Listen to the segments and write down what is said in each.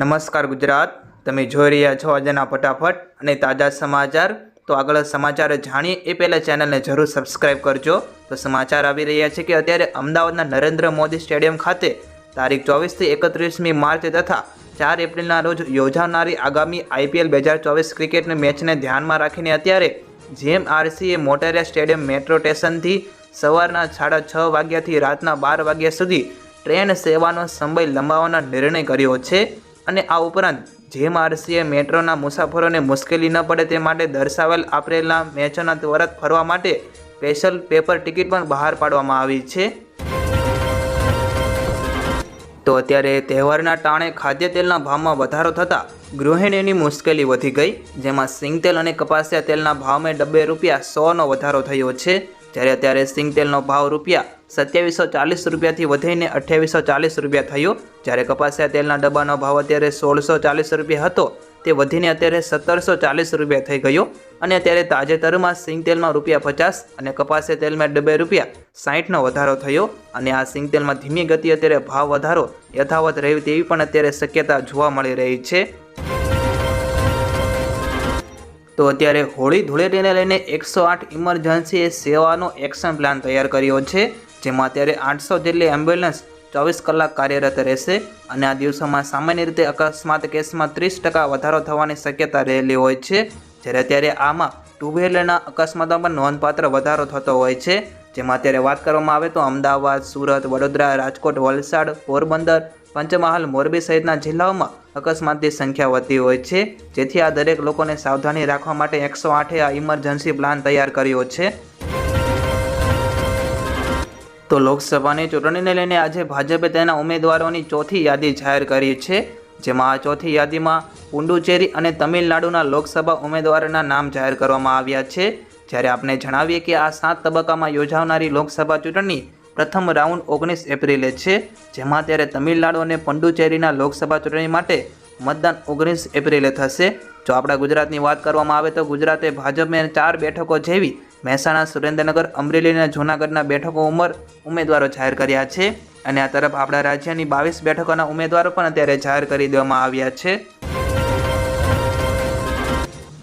નમસ્કાર ગુજરાત. તમે જોઈ રહ્યા છો આજના ફટાફટ અને તાજા સમાચાર. તો આગળ સમાચાર જાણીએ એ પહેલાં ચેનલને જરૂર સબસ્ક્રાઇબ કરજો. તો સમાચાર આવી રહ્યા છે કે અત્યારે અમદાવાદના નરેન્દ્ર મોદી સ્ટેડિયમ ખાતે તારીખ ચોવીસથી એકત્રીસમી માર્ચ તથા ચાર એપ્રિલના રોજ યોજાનારી આગામી આઈપીએલ બે હજાર ચોવીસ ક્રિકેટની મેચને ધ્યાનમાં રાખીને અત્યારે જેએમઆરસીએ મોટેરા સ્ટેડિયમ મેટ્રો સ્ટેશનથી સવારના સાડા છ વાગ્યાથી રાતના બાર વાગ્યા સુધી ટ્રેન સેવાનો સમય લંબાવવાનો નિર્ણય કર્યો છે. અને આ ઉપરાંત જેએમઆરસીએ મેટ્રોના મુસાફરોને મુશ્કેલી ન પડે તે માટે દર્શાવેલ આપેલા મેચોના ત્વરત ફરવા માટે સ્પેશિયલ પેપર ટિકિટ પણ બહાર પાડવામાં આવી છે. તો અત્યારે તહેવારના ટાણે ખાદ્ય તેલના ભાવમાં વધારો થતાં ગૃહિણીની મુશ્કેલી વધી ગઈ, જેમાં સિંગ તેલ અને કપાસિયા તેલના ભાવમાં ડબ્બે રૂપિયા સોનો વધારો થયો છે. જ્યારે અત્યારે સિંગ તેલનો ભાવ રૂપિયા સત્યાવીસો ચાલીસ રૂપિયાથી વધીને અઠ્યાવીસો ચાલીસ રૂપિયા થયો. જ્યારે કપાસિયા તેલના ડબ્બાનો ભાવ અત્યારે સોળસો ચાલીસ રૂપિયા હતો, તે વધીને અત્યારે સત્તરસો ચાલીસ રૂપિયા થઈ ગયો. અને અત્યારે તાજેતરમાં સિંગ તેલમાં રૂપિયા પચાસ અને કપાસિયા તેલમાં ડબ્બે રૂપિયા સાહીઠનો વધારો થયો. અને આ સિંગ તેલમાં ધીમી ગતિ અત્યારે ભાવ વધારો યથાવત રહ્યું તેવી પણ અત્યારે શક્યતા જોવા મળી રહી છે. તો અત્યારે હોળી ધૂળેટીને લઈને એકસો આઠ ઇમરજન્સીએ સેવાનો એક્શન પ્લાન તૈયાર કર્યો છે, જેમાં અત્યારે આઠસો જેટલી એમ્બ્યુલન્સ ચોવીસ કલાક કાર્યરત રહેશે અને આ દિવસોમાં સામાન્ય રીતે અકસ્માત કેસમાં ત્રીસ ટકા વધારો થવાની શક્યતા રહેલી હોય છે. જ્યારે અત્યારે આમાં ટુ વ્હીલરના અકસ્માતોમાં નોંધપાત્ર વધારો થતો હોય છે. જેમાં અત્યારે વાત કરવામાં આવે તો અમદાવાદ, સુરત, વડોદરા, રાજકોટ, વલસાડ, પોરબંદર પંચમહાલ મોરબી સહિતના જિલ્લાઓમાં અકસ્માતની સંખ્યા વધતી હોય છે. જેથી આ દરેક લોકોને સાવધાની રાખવા માટે એકસો આઠે આ ઇમરજન્સી પ્લાન તૈયાર કર્યો છે. તો લોકસભાની ચૂંટણીને લઈને આજે ભાજપે તેના ઉમેદવારોની ચોથી યાદી જાહેર કરી છે. જેમાં આ ચોથી યાદીમાં પુડુચેરી અને તમિલનાડુના લોકસભા ઉમેદવારોના નામ જાહેર કરવામાં આવ્યા છે. જ્યારે આપણે જણાવીએ કે આ સાત તબક્કામાં યોજાનારી લોકસભા ચૂંટણી પ્રથમ રાઉન્ડ ઓગણીસ એપ્રિલે છે, જેમાં ત્યારે તમિલનાડુ અને પંડુચેરીના લોકસભા ચૂંટણી માટે મતદાન ઓગણીસ એપ્રિલે થશે. જો આપણા ગુજરાતની વાત કરવામાં આવે તો ગુજરાતે ભાજપે ચાર બેઠકો જેવી મહેસાણા, સુરેન્દ્રનગર, અમરેલી અને જૂનાગઢના બેઠકો ઉંમર ઉમેદવારો જાહેર કર્યા છે. અને આ તરફ આપણા રાજ્યની બાવીસ બેઠકોના ઉમેદવારો પણ અત્યારે જાહેર કરી દેવામાં આવ્યા છે.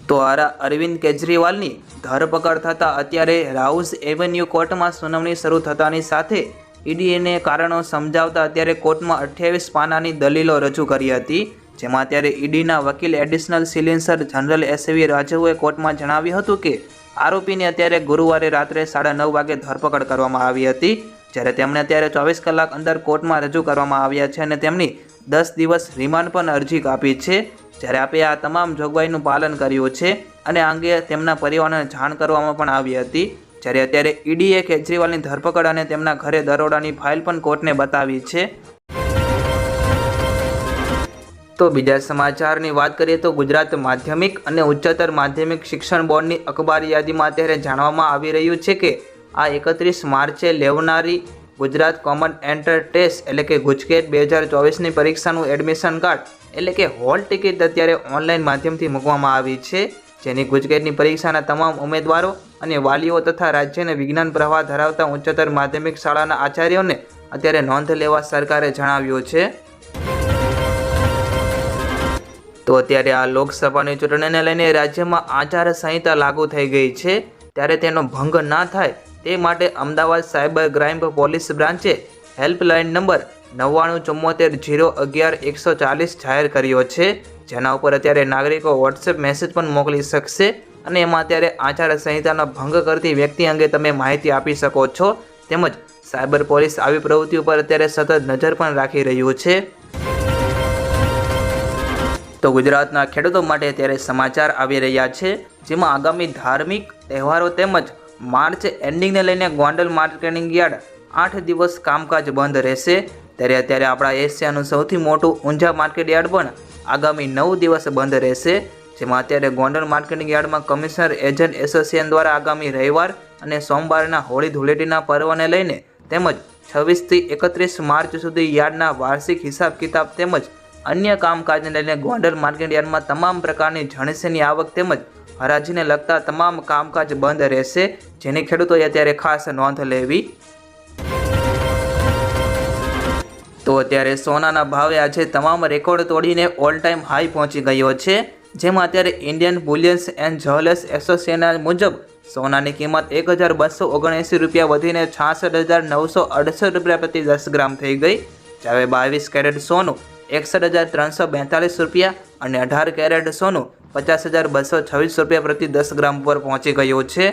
તો આરા અરવિંદ કેજરીવાલની ધરપકડ થતાં અત્યારે રાઉઝ એવન્યુ કોર્ટમાં સુનાવણી શરૂ થતાની સાથે ઈડીએને કારણો સમજાવતા અત્યારે કોર્ટમાં અઠ્યાવીસ પાનાની દલીલો રજૂ કરી હતી, જેમાં અત્યારે ઈડીના વકીલ એડિશનલ સિલિન્સર જનરલ એસવી રાજુએ કોર્ટમાં જણાવ્યું હતું કે આરોપીની અત્યારે ગુરુવારે રાત્રે સાડા નવ વાગે ધરપકડ કરવામાં આવી હતી, જ્યારે તેમણે અત્યારે ચોવીસ કલાક અંદર કોર્ટમાં રજૂ કરવામાં આવ્યા છે અને તેમની દસ દિવસ રિમાન્ડ પણ અરજી આપી છે, જ્યારે આપે આ તમામ જોગવાઈનું પાલન કર્યું છે. અને અંગે તેમના પરિવારને જાણ કરવામાં પણ આવી હતી. જ્યારે અત્યારે ઈડીએ કેજરીવાલની ધરપકડ અને તેમના ઘરે દરોડાની ફાઇલ પણ કોર્ટને બતાવી છે. તો બીજા સમાચારની વાત કરીએ તો ગુજરાત માધ્યમિક અને ઉચ્ચતર માધ્યમિક શિક્ષણ બોર્ડની અખબારી યાદીમાં અત્યારે જાણવામાં આવી રહ્યું છે કે આ એકત્રીસ માર્ચે લેવનારી ગુજરાત કોમન એન્ટર ટેસ્ટ એટલે કે ગુજકેટ બે હજાર ચોવીસની પરીક્ષાનું એડમિશન કાર્ડ એટલે કે હોલ ટિકિટ અત્યારે ઓનલાઈન માધ્યમથી મૂકવામાં આવી છે. જેની ગુજકેટની પરીક્ષાના તમામ ઉમેદવારો અને વાલીઓ તથા રાજ્યને વિજ્ઞાન પ્રવાહ ધરાવતા ઉચ્ચતર માધ્યમિક શાળાના આચાર્યોને અત્યારે નોંધ લેવા સરકારે જણાવ્યું છે. તો અત્યારે આ લોકસભાની ચૂંટણીને લઈને રાજ્યમાં આચાર સંહિતા લાગુ થઈ ગઈ છે. ત્યારે તેનો ભંગ ના થાય તે માટે અમદાવાદ સાયબર ક્રાઇમ પોલીસ બ્રાન્ચે હેલ્પલાઇન નંબર નવ્વાણું ચુમ્મોતેર જીરો અગિયાર એકસો ચાલીસ જાહેર કર્યો છે. જેના ઉપર અત્યારે નાગરિકો વોટ્સએપ મેસેજ પણ મોકલી શકશે અને એમાં અત્યારે આચાર સંહિતાનો ભંગ કરતી વ્યક્તિ અંગે તમે માહિતી આપી શકો છો. તેમજ સાયબર પોલીસ આવી પ્રવૃત્તિ ઉપર અત્યારે સતત નજર પણ રાખી રહ્યું છે. તો ગુજરાતના ખેડૂતો માટે અત્યારે સમાચાર આવી રહ્યા છે, જેમાં આગામી ધાર્મિક તહેવારો તેમજ માર્ચ એન્ડિંગને લઈને ગોંડલ માર્કેટિંગ યાર્ડ આઠ દિવસ કામકાજ બંધ રહેશે. ત્યારે અત્યારે આપણા એશિયાનું સૌથી મોટું ઊંઝા માર્કેટ યાર્ડ પણ આગામી નવ દિવસ બંધ રહેશે, જેમાં અત્યારે ગોંડલ માર્કેટિંગ યાર્ડમાં કમિશનર એજન્ટ એસોસિએશન દ્વારા આગામી રવિવાર અને સોમવારના હોળી ધૂળેટીના પર્વને લઈને તેમજ છવ્વીસથી એકત્રીસ માર્ચ સુધી યાર્ડના વાર્ષિક હિસાબ કિતાબ તેમજ અન્ય કામકાજને લઈને ગોંડલ માર્કેટ યાર્ડમાં તમામ પ્રકારની જણસીની આવક તેમજ હરાજીને લગતા તમામ કામકાજ બંધ રહેશે, જેની ખેડૂતોએ અત્યારે ખાસ નોંધ લેવી તો અત્યારે સોનાના ભાવે આજે તમામ રેકોર્ડ તોડીને ઓલ ટાઈમ હાઈ પહોંચી ગયો છે. જેમાં અત્યારે Indian bullions and jewellers association મુજબ સોનાની કિંમત એક હજાર બસો ઓગણએંસી રૂપિયા વધીને છાસઠ હજાર નવસો અડસઠ રૂપિયા પ્રતિ દસ ગ્રામ થઈ ગઈ. જ્યારે બાવીસ કેરેટ સોનું એકસઠ હજાર ત્રણસો બેતાલીસ રૂપિયા અને અઢાર કેરેટ સોનું પચાસ હજાર બસો છવ્વીસ રૂપિયા પ્રતિ દસ ગ્રામ પર પહોંચી ગયું છે.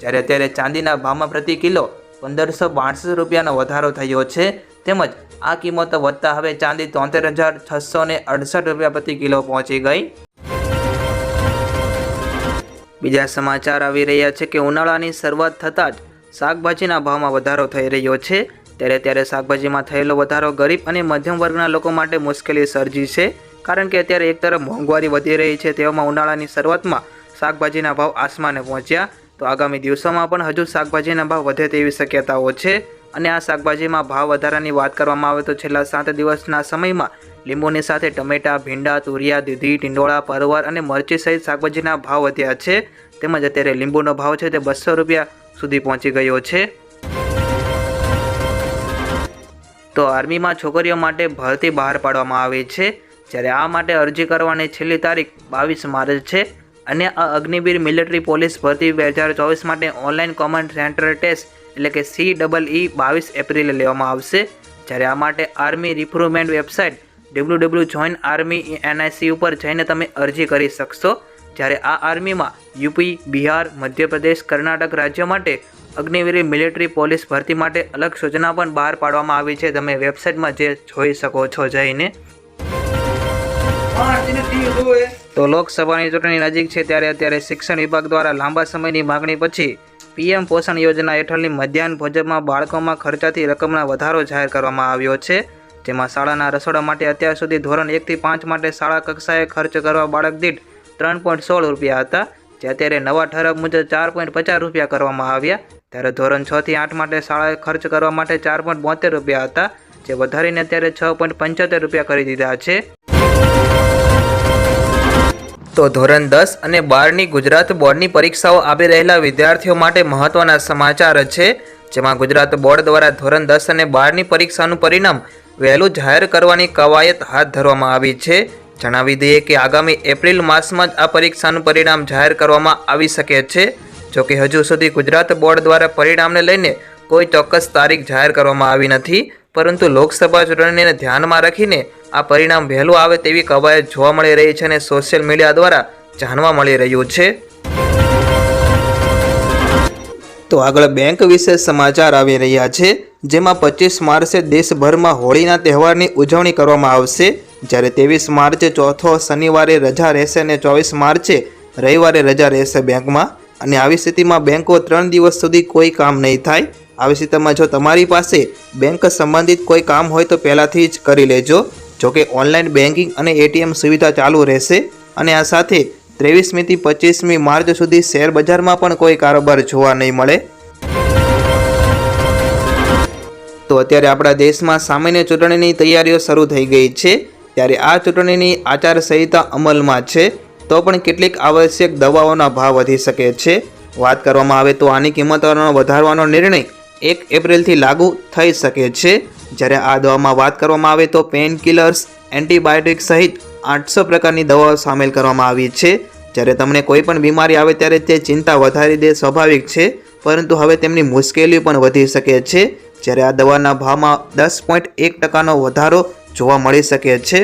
જ્યારે અત્યારે ચાંદીના ભાવમાં પ્રતિ કિલો પંદરસો બાસઠ રૂપિયાનો વધારો થયો છે. તેમજ આ કિંમતો વધતા હવે ચાંદી તોતેર હજાર છસો ને અડસઠ રૂપિયા પ્રતિ કિલો પહોંચી ગઈ. બીજા સમાચાર આવી રહ્યા છે કે ઉનાળાની શરૂઆત થતાં જ શાકભાજીના ભાવમાં વધારો થઈ રહ્યો છે. ત્યારે ત્યારે શાકભાજીમાં થયેલો વધારો ગરીબ અને મધ્યમ વર્ગના લોકો માટે મુશ્કેલી સર્જી છે. કારણ કે અત્યારે એક તરફ મોંઘવારી વધી રહી છે, તેવામાં ઉનાળાની શરૂઆતમાં શાકભાજીના ભાવ આસમાને પહોંચ્યા. તો આગામી દિવસોમાં પણ હજુ શાકભાજીના ભાવ વધે તેવી શક્યતાઓ છે. અને આ શાકભાજીમાં ભાવ વધારાની વાત કરવામાં આવે તો છેલ્લા સાત દિવસના સમયમાં લીંબુની સાથે ટમેટા, ભીંડા, તુરિયા, દૂધી, ટીંડોળા, પરવર અને મરચી સહિત શાકભાજીના ભાવ વધ્યા છે. તેમજ અત્યારે લીંબુનો ભાવ છે તે બસો રૂપિયા સુધી પહોંચી ગયો છે. તો આર્મીમાં છોકરીઓ માટે ભરતી બહાર પાડવામાં આવી છે. જ્યારે આ માટે અરજી કરવાની છેલ્લી તારીખ બાવીસ માર્ચ છે અને આ અગ્નિવીર મિલિટરી પોલીસ ભરતી બે હજાર ચોવીસ માટે ઓનલાઈન કોમન સેન્ટર ટેસ્ટ એટલે કે સી ડબલ ઈ બાવીસ એપ્રિલે લેવામાં આવશે. જ્યારે આ માટે army recruitment website W W join army NIC ઉપર જઈને તમે અરજી કરી શકશો. જ્યારે આ આર્મીમાં યુપી બિહાર મધ્યપ્રદેશ કર્ણાટક રાજ્ય માટે અગ્નિવીર મિલિટરી પોલીસ ભરતી માટે અલગ સૂચના પણ બહાર પાડવામાં આવી છે. તમે વેબસાઇટમાં જે જોઈ શકો છો જઈને. તો લોકસભાની ચૂંટણી નજીક છે ત્યારે અત્યારે શિક્ષણ વિભાગ દ્વારા લાંબા સમયની માગણી પછી પીએમ પોષણ યોજના હેઠળની મધ્યાહન ભોજનમાં બાળકોમાં ખર્ચાતી રકમના વધારો જાહેર કરવામાં આવ્યો છે. જેમાં શાળાના રસોડા માટે અત્યાર સુધી ધોરણ એકથી પાંચ માટે શાળા કક્ષાએ ખર્ચ કરવા બાળક દીઠ ત્રણ પોઈન્ટ સોળ રૂપિયા હતા, જે અત્યારે નવા ઠરાવ મુજબ ચાર પોઈન્ટ પચાસ રૂપિયા કરવામાં આવ્યા. ત્યારે ધોરણ છ થી આઠ માટે શાળાએ ખર્ચ કરવા માટે ચાર પોઈન્ટ બોતેર રૂપિયા હતા, જે વધારીને અત્યારે છ પોઈન્ટ પંચોતેર રૂપિયા કરી દીધા છે. તો ધોરણ દસ અને બારની ગુજરાત બોર્ડની પરીક્ષાઓ આપી રહેલા વિદ્યાર્થીઓ માટે મહત્વના સમાચાર છે, જેમાં ગુજરાત બોર્ડ દ્વારા ધોરણ દસ અને બારની પરીક્ષાનું પરિણામ વહેલું જાહેર કરવાની કવાયત હાથ ધરવામાં આવી છે. જણાવી દઈએ કે આગામી એપ્રિલ માસમાં જ આ પરીક્ષાનું પરિણામ જાહેર કરવામાં આવી શકે છે જોકે હજુ સુધી ગુજરાત બોર્ડ દ્વારા પરિણામને લઈને કોઈ ચોક્કસ તારીખ જાહેર કરવામાં આવી નથી. પરંતુ લોકસભા ચૂંટણીને ધ્યાનમાં રાખીને આ પરિણામ વહેલું આવે તેવી કવાયત જોવા મળી રહી છે અને સોશિયલ મીડિયા દ્વારા જાણવા મળી રહ્યું છે. તો આગળ બેંક વિશે સમાચાર આવી રહ્યા છે, જેમાં પચીસ માર્ચે દેશભરમાં હોળીના તહેવારની ઉજવણી કરવામાં આવશે. જ્યારે ત્રેવીસ માર્ચે ચોથો શનિવારે રજા રહેશે અને ચોવીસ માર્ચે રવિવારે રજા રહેશે બેંકમાં. અને આવી સ્થિતિમાં બેંકો ત્રણ દિવસ સુધી કોઈ કામ નહીં થાય. આવી સ્થિતિમાં જો તમારી પાસે બેંક સંબંધિત કોઈ કામ હોય તો પહેલાંથી જ કરી લેજો. જોકે ઓનલાઈન બેન્કિંગ અને એટીએમ સુવિધા ચાલુ રહેશે અને આ સાથે ત્રેવીસમીથી પચીસમી માર્ચ સુધી શેર બજારમાં પણ કોઈ કારોબાર જોવા નહીં મળે. તો અત્યારે આપણા દેશમાં સામાન્ય ચૂંટણીની તૈયારીઓ શરૂ થઈ ગઈ છે. ત્યારે આ ચૂંટણીની આચારસંહિતા અમલમાં છે. તો પણ કેટલીક આવશ્યક દવાઓના ભાવ વધી શકે છે. વાત કરવામાં આવે તો આની કિંમતોનો વધારવાનો નિર્ણય એક એપ્રિલથી લાગુ થઈ શકે છે. જ્યારે આ દવામાં વાત કરવામાં આવે તો પેઇન કિલર્સ એન્ટીબાયોટિક સહિત આઠસો પ્રકારની દવાઓ સામેલ કરવામાં આવી છે. જ્યારે તમને કોઈ પણ બીમારી આવે ત્યારે તે ચિંતા વધારી દે સ્વાભાવિક છે, પરંતુ હવે તેમની મુશ્કેલીઓ પણ વધી શકે છે. જ્યારે આ દવાના ભાવમાં દસ પોઈન્ટ એક ટકાનો વધારો જોવા મળી શકે છે.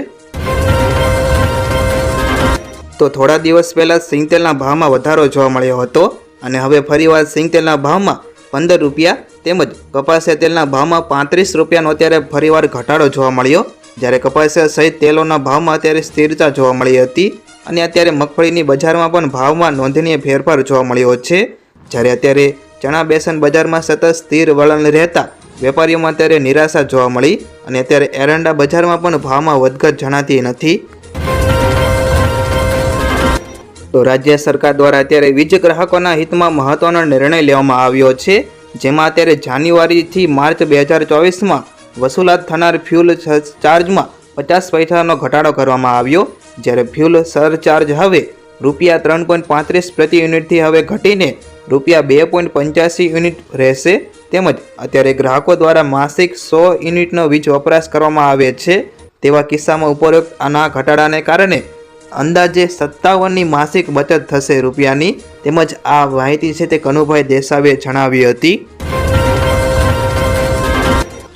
તો થોડા દિવસ પહેલાં સિંગતેલના ભાવમાં વધારો જોવા મળ્યો હતો અને હવે ફરીવાર સિંગતેલના ભાવમાં પંદર રૂપિયા તેમજ કપાસિયા તેલના ભાવમાં પાંત્રીસ રૂપિયાનો અત્યારે ફરીવાર ઘટાડો જોવા મળ્યો. જ્યારે કપાસિયા સહિત તેલોના ભાવમાં અત્યારે સ્થિરતા જોવા મળી હતી અને અત્યારે મગફળીની બજારમાં પણ ભાવમાં નોંધનીય ફેરફાર જોવા મળ્યો છે. જ્યારે અત્યારે ચણા બેસન બજારમાં સતત સ્થિર વલણ રહેતા વેપારીઓમાં અત્યારે નિરાશા જોવા મળી અને અત્યારે એરંડા બજારમાં પણ ભાવમાં વધઘટ જણાતી નથી. તો રાજ્ય સરકાર દ્વારા અત્યારે વીજ ગ્રાહકોના હિતમાં મહત્વનો નિર્ણય લેવામાં આવ્યો છે. જેમાં અત્યારે જાન્યુઆરીથી માર્ચ બે હજાર ચોવીસમાં વસૂલાત થનાર ફ્યુલ ચાર્જમાં પચાસ પૈસાનો ઘટાડો કરવામાં આવ્યો. જ્યારે ફ્યુલ સરચાર્જ હવે રૂપિયા ત્રણ પોઈન્ટ પાંત્રીસ પ્રતિ યુનિટથી હવે ઘટીને રૂપિયા બે પોઈન્ટ પંચ્યાસી યુનિટ રહેશે. તેમજ અત્યારે ગ્રાહકો દ્વારા માસિક સો યુનિટનો વીજ વપરાશ કરવામાં આવે છે. તેવા કિસ્સામાં ઉપરોક્ત આના ઘટાડાને કારણે અંદાજે સત્તાવનની માસિક બચત થશે રૂપિયાની. તેમજ આ માહિતી છે તે કનુભાઈ દેસાવીએ જણાવી હતી.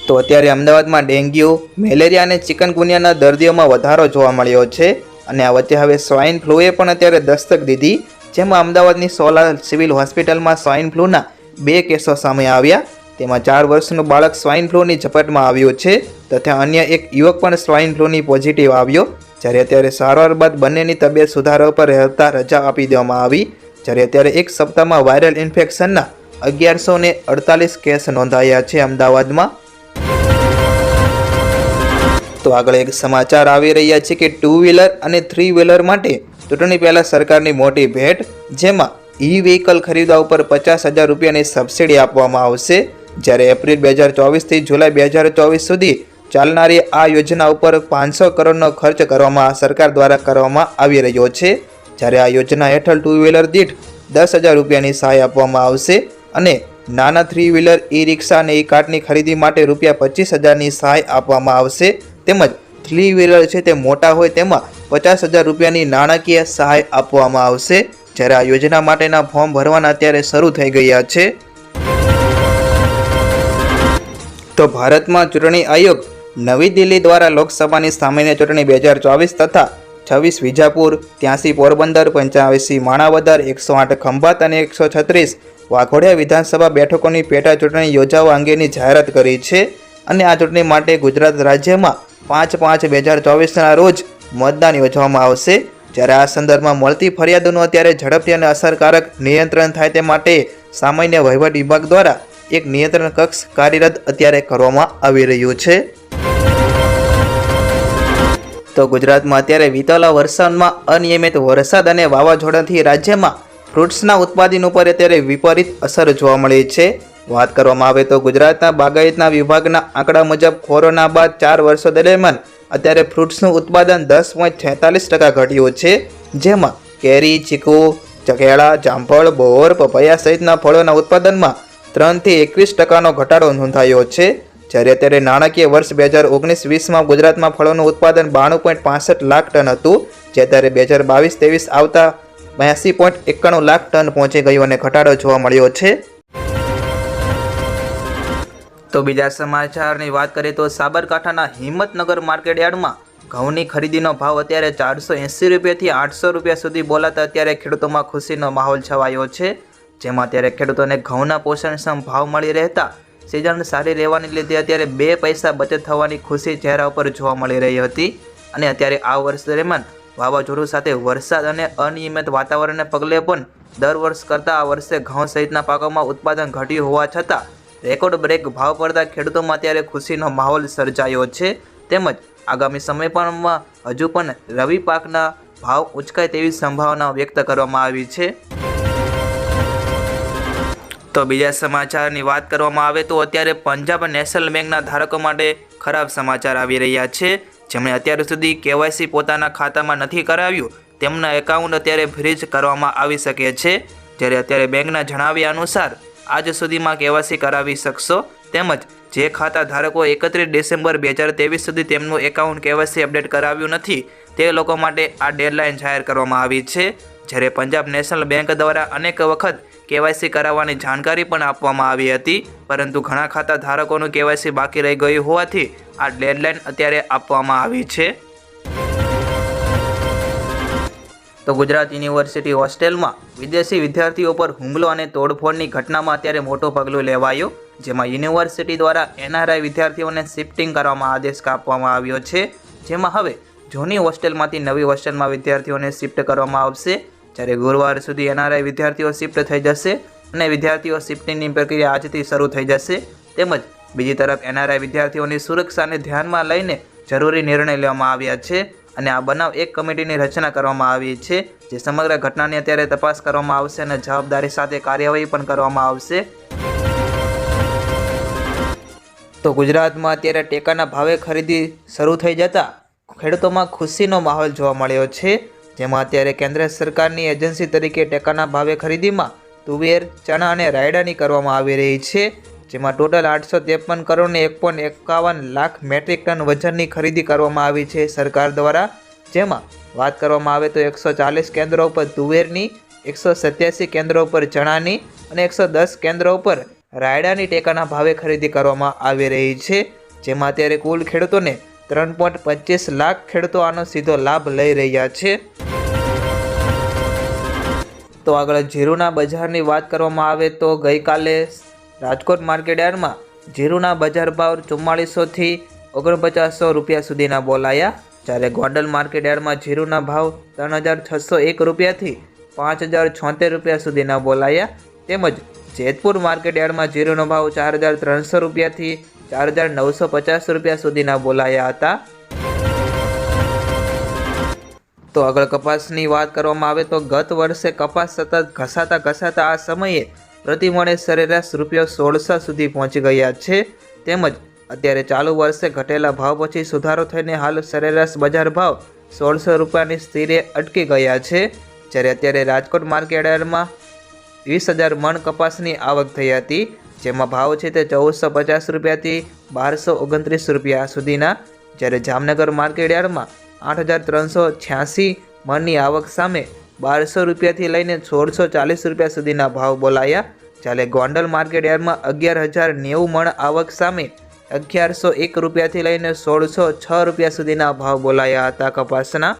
તો અત્યારે અમદાવાદમાં ડેન્ગ્યુ, મેલેરિયા અને ચિકનગુનિયાના દર્દીઓમાં વધારો જોવા મળ્યો છે અને આ વચ્ચે હવે સ્વાઇન ફ્લૂએ પણ અત્યારે દસ્તક દીધી, જેમાં અમદાવાદની સોલા સિવિલ હોસ્પિટલમાં સ્વાઇન ફ્લૂના બે કેસો સામે આવ્યા, તેમાં ચાર વર્ષનું બાળક સ્વાઇન ફ્લૂની ઝપટમાં આવ્યું છે, તથા અન્ય એક યુવક પણ સ્વાઇન ફ્લૂની પોઝિટિવ આવ્યો, જ્યારે અત્યારે સારવાર બાદ બંનેની તબિયત સુધારા પર રહેતા રજા આપી દેવામાં આવી જ્યારે અત્યારે એક સપ્તાહમાં વાયરલ ઇન્ફેક્શનના અગિયારસો ને અડતાલીસ કેસ નોંધાયા છે અમદાવાદમાં. તો આગળ એક સમાચાર આવી રહ્યા છે કે ટુ વ્હીલર અને થ્રી વ્હીલર માટે ચૂંટણી પહેલાં સરકારની મોટી ભેટ, જેમાં ઈ વ્હીકલ ખરીદવા ઉપર પચાસ હજાર રૂપિયાની સબસિડી આપવામાં આવશે. જ્યારે એપ્રિલ બે હજાર ચોવીસથી જુલાઈ બે હજાર ચોવીસ સુધી ચાલનારી આ યોજના ઉપર પાંચસો કરોડનો ખર્ચ કરવામાં સરકાર દ્વારા કરવામાં આવી રહ્યો છે. જ્યારે આ યોજના હેઠળ ટુ વ્હીલર દીઠ દસ હજાર રૂપિયાની સહાય આપવામાં આવશે અને નાના થ્રી વ્હીલર ઈ રિક્ષા અને ઈ કાર્ટની ખરીદી માટે રૂપિયા પચીસ હજારની સહાય આપવામાં આવશે. તેમજ થ્રી વ્હીલર છે તે મોટા હોય તેમાં પચાસ હજાર રૂપિયાની નાણાકીય સહાય આપવામાં આવશે. જ્યારે આ યોજના માટેના ફોર્મ ભરવાના અત્યારે શરૂ થઈ ગયા છે. તો ભારતમાં ચૂંટણી આયોગ નવી દિલ્હી દ્વારા લોકસભાની સામાન્ય ચૂંટણી બે હજાર ચોવીસ તથા છવ્વીસ વિજાપુર, ત્યાંસી પોરબંદર પંચાવીસી માણાવદર, એકસો આઠ ખંભાત અને એકસો છત્રીસ વાઘોડિયા વિધાનસભા બેઠકોની પેટા ચૂંટણી યોજાવા અંગેની જાહેરાત કરી છે અને આ ચૂંટણી માટે ગુજરાત રાજ્યમાં પાંચ પાંચ બે હજાર ચોવીસના રોજ મતદાન યોજવામાં આવશે. જ્યારે આ સંદર્ભમાં મળતી ફરિયાદોનું અત્યારે ઝડપથી અને અસરકારક નિયંત્રણ થાય તે માટે સામાન્ય વહીવટ વિભાગ દ્વારા એક નિયંત્રણ કક્ષ કાર્યરત અત્યારે કરવામાં આવી રહ્યું છે. તો ગુજરાતમાં અત્યારે વિતેલા વરસાદમાં અનિયમિત વરસાદ અને વાવાઝોડાથી રાજ્યમાં ફ્રૂટ્સના ઉત્પાદન ઉપર અત્યારે વિપરીત અસર જોવા મળી છે. વાત કરવામાં આવે તો ગુજરાતના બાગાયતના વિભાગના આંકડા મુજબ કોરોના બાદ ચાર વર્ષો દરમિયાન અત્યારે ફ્રૂટ્સનું ઉત્પાદન દસ પોઈન્ટ છેતાલીસ ટકા ઘટ્યું છે. જેમાં કેરી, ચીકુ ચકેળા જામફળ, બોર, પપૈયા સહિતના ફળોના ઉત્પાદનમાં ત્રણથી એકવીસ ટકાનો ઘટાડો નોંધાયો છે. જ્યારે અત્યારે નાણાકીય વર્ષ બે હજાર ઓગણીસ વીસમાં ગુજરાતમાં ફળોનું ઉત્પાદન બાણું પોઈન્ટ પાસઠ લાખ ટન હતું, જે અત્યારે બે હજાર બાવીસ ત્રેવીસ આવતા બ્યાસી પોઈન્ટ એકાણું લાખ ટન પહોંચી ગયું અને ઘટાડો જોવા મળ્યો છે. તો બીજા સમાચારની વાત કરીએ તો સાબરકાંઠાના હિંમતનગર માર્કેટયાર્ડમાં ઘઉંની ખરીદીનો ભાવ અત્યારે ચારસો એંસી રૂપિયાથી આઠસો રૂપિયા સુધી બોલાતા અત્યારે ખેડૂતોમાં ખુશીનો માહોલ છવાયો છે. જેમાં અત્યારે ખેડૂતોને ઘઉંના પોષણક્ષમ ભાવ મળી રહેતા સિઝન સારી રહેવાને લીધે અત્યારે બે પૈસા બચત થવાની ખુશી ચહેરા ઉપર જોવા મળી રહી હતી. અને અત્યારે આ વર્ષ દરમિયાન વાવાઝોડું સાથે વરસાદ અને અનિયમિત વાતાવરણને પગલે પણ દર વર્ષ કરતાં આ વર્ષે ઘઉં સહિતના પાકોમાં ઉત્પાદન ઘટ્યું હોવા છતાં રેકોર્ડ બ્રેક ભાવ પડતા ખેડૂતોમાં અત્યારે ખુશીનો માહોલ સર્જાયો છે. તેમજ આગામી સમય પણમાં હજુ પણ રવિ પાકના ભાવ ઉંચકાય તેવી સંભાવના વ્યક્ત કરવામાં આવી છે. તો બીજા સમાચારની વાત કરવામાં આવે તો અત્યારે પંજાબ નેશનલ બેંકના ધારકો માટે ખરાબ સમાચાર આવી રહ્યા છે. જેમણે અત્યાર સુધી કેવાયસી પોતાના ખાતામાં નથી કરાવ્યું, તેમના એકાઉન્ટ અત્યારે ફ્રીજ કરવામાં આવી શકે છે. જ્યારે અત્યારે બેંકના જણાવ્યા અનુસાર, આજ સુધીમાં કેવાયસી કરાવી શકશો, તેમજ જે ખાતા ધારકો એકત્રીસ ડિસેમ્બર બે હજાર ત્રેવીસ સુધી તેમનું એકાઉન્ટ કેવાયસી અપડેટ કરાવ્યું નથી, તે લોકો માટે આ ડેડલાઇન જાહેર કરવામાં આવી છે. જ્યારે પંજાબ નેશનલ બેંક દ્વારા અનેક વખત કેવાયસી કરાવવાની જાણકારી પણ આપવામાં આવી હતી, પરંતુ ઘણા ખાતા ધારકોનું કેવાયસી બાકી રહી ગયું હોવાથી આ ડેડલાઇન અત્યારે આપવામાં આવી છે. તો ગુજરાત યુનિવર્સિટી હોસ્ટેલમાં વિદેશી વિદ્યાર્થીઓ પર હુમલો અને તોડફોડની ઘટનામાં અત્યારે મોટો પગલું લેવાયો, જેમાં યુનિવર્સિટી દ્વારા એનઆરઆઈ વિદ્યાર્થીઓને શિફ્ટિંગ કરવામાં આદેશ આપવામાં આવ્યો છે, જેમાં હવે જૂની હોસ્ટેલમાંથી નવી હોસ્ટેલમાં વિદ્યાર્થીઓને શિફ્ટ કરવામાં આવશે જ્યારે ગુરુવાર સુધી એનઆરઆઈ વિદ્યાર્થીઓ શિફ્ટ થઈ જશે અને વિદ્યાર્થીઓ શિફ્ટિંગની પ્રક્રિયા આજથી શરૂ થઈ જશે. તેમજ બીજી તરફ એનઆરઆઈ વિદ્યાર્થીઓની સુરક્ષાને ધ્યાનમાં લઈને જરૂરી નિર્ણય લેવામાં આવ્યા છે અને આ બનાવ એક કમિટીની રચના કરવામાં આવી છે, જે સમગ્ર ઘટનાની અત્યારે તપાસ કરવામાં આવશે અને જવાબદારી સાથે કાર્યવાહી પણ કરવામાં આવશે. તો ગુજરાતમાં અત્યારે ટેકાના ભાવે ખરીદી શરૂ થઈ જતા ખેડૂતોમાં ખુશીનો માહોલ જોવા મળ્યો છે. જેમાં અત્યારે કેન્દ્ર સરકારની એજન્સી તરીકે ટેકાના ભાવે ખરીદીમાં તુવેર, ચણા અને રાયડાની કરવામાં આવી રહી છે, જેમાં ટોટલ આઠસો ત્રેપન કરોડ એક પોઈન્ટ એકાવન લાખ મેટ્રિક ટન વજનની ખરીદી કરવામાં આવી છે સરકાર દ્વારા. જેમાં વાત કરવામાં આવે તો એકસો ચાલીસ કેન્દ્રો ઉપર તુવેરની, એકસો સત્યાસી કેન્દ્રો ઉપર ચણાની અને એકસો દસ કેન્દ્રો ઉપર રાયડાની ટેકાના ભાવે ખરીદી કરવામાં આવી રહી છે, જેમાં અત્યારે કુલ ખેડૂતોને ત્રણ પોઈન્ટ પચીસ લાખ ખેડૂતો આનો સીધો લાભ લઈ રહ્યા છે. તો આગળ જીરુના બજારની વાત કરવામાં આવે તો ગઈકાલે રાજકોટ માર્કેટ યાર્ડમાં જીરુના બજાર ભાવ ચુમ્માળીસોથી ઓગણપચાસસો રૂપિયા સુધીના બોલાયા. જ્યારે ગોંડલ માર્કેટ યાર્ડમાં જીરુના ભાવ ત્રણ હજાર છસો એક રૂપિયાથી પાંચ હજાર છોતેર રૂપિયા સુધીના બોલાયા. તેમજ જેતપુર માર્કેટ યાર્ડમાં જીરુનો ભાવ ચાર હજાર ત્રણસો રૂપિયાથી ચાર હજાર નવસો પચાસ રૂપિયા સુધીના બોલાયા હતા. તો આગળ કપાસની વાત કરવામાં આવે તો ગત વર્ષે કપાસ સતત ઘસાતા ઘસાતા આ સમયે પ્રતિમણે સરેરાશ રૂપિયા સોળસો સુધી પહોંચી ગયા છે. તેમજ અત્યારે ચાલુ વર્ષે ઘટેલા ભાવ પછી સુધારો થઈને હાલ સરેરાશ બજાર ભાવ સોળસો રૂપિયાની સ્થિરે અટકી ગયા છે. જ્યારે અત્યારે રાજકોટ માર્કેટમાં વીસ હજાર મણ કપાસની આવક થઈ હતી, જેમાં ભાવ છે તે ચૌદસો પચાસ રૂપિયાથી બારસો ઓગણત્રીસ રૂપિયા સુધીના. જ્યારે જામનગર માર્કેટ યાર્ડમાં આઠ હજાર ત્રણસો છ્યાસી મણની આવક સામે બારસો રૂપિયાથી લઈને સોળસો ચાલીસ રૂપિયા સુધીના ભાવ બોલાયા. જ્યારે ગોંડલ માર્કેટ યાર્ડમાં અગિયાર હજાર નેવું મણ આવક સામે અગિયારસો એક રૂપિયાથી લઈને સોળસો છ રૂપિયા સુધીના ભાવ બોલાયા હતા કપાસના.